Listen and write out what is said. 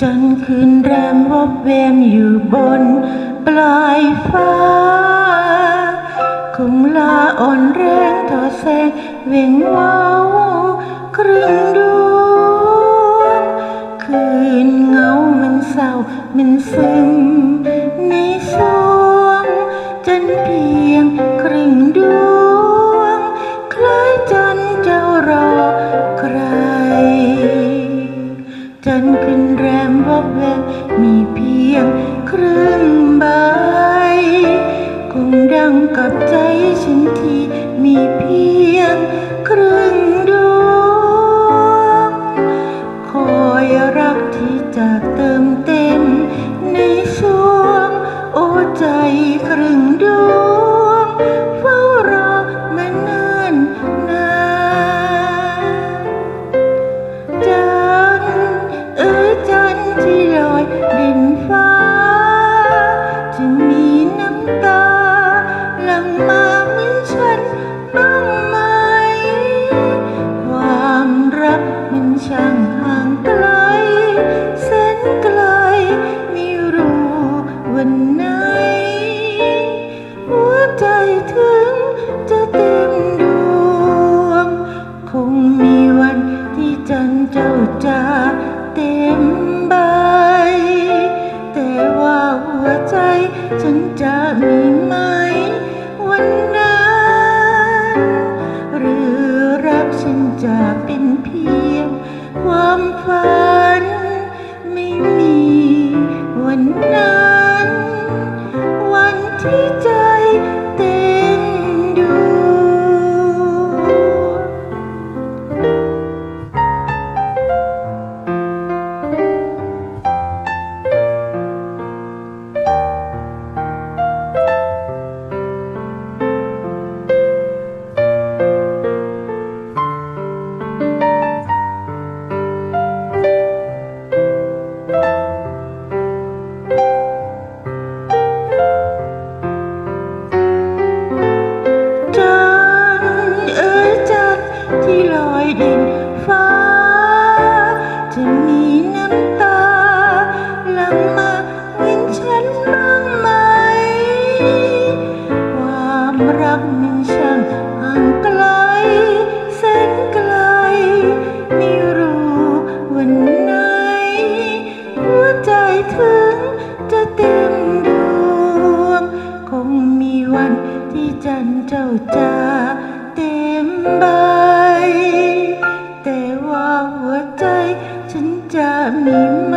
จนคืนแรมวบแวมอยู่บนปลายฟ้าคงลาอ่อนแรงทอแสงเว่งว้าวครึ่งดวงคืนเงามันเศร้ามันซึมในสวงจนเพียง นทร์ขึ้นแรมวบแวมมีเพียงครึ่งใบ คงดังกับใจฉันที่มีเพียงครึ่งดวงคอยรักที่จะเติมเต็มใน จะเป็นเพียงความฝัน มันช่างห่างไกลแสนไกล ไม่รู้วันไหน หัวใจถึงจะเต็มดวง คงมีวันที่จันเจ้าจะเต็มใบ แต่ว่าหัวใจฉันจะมีไหม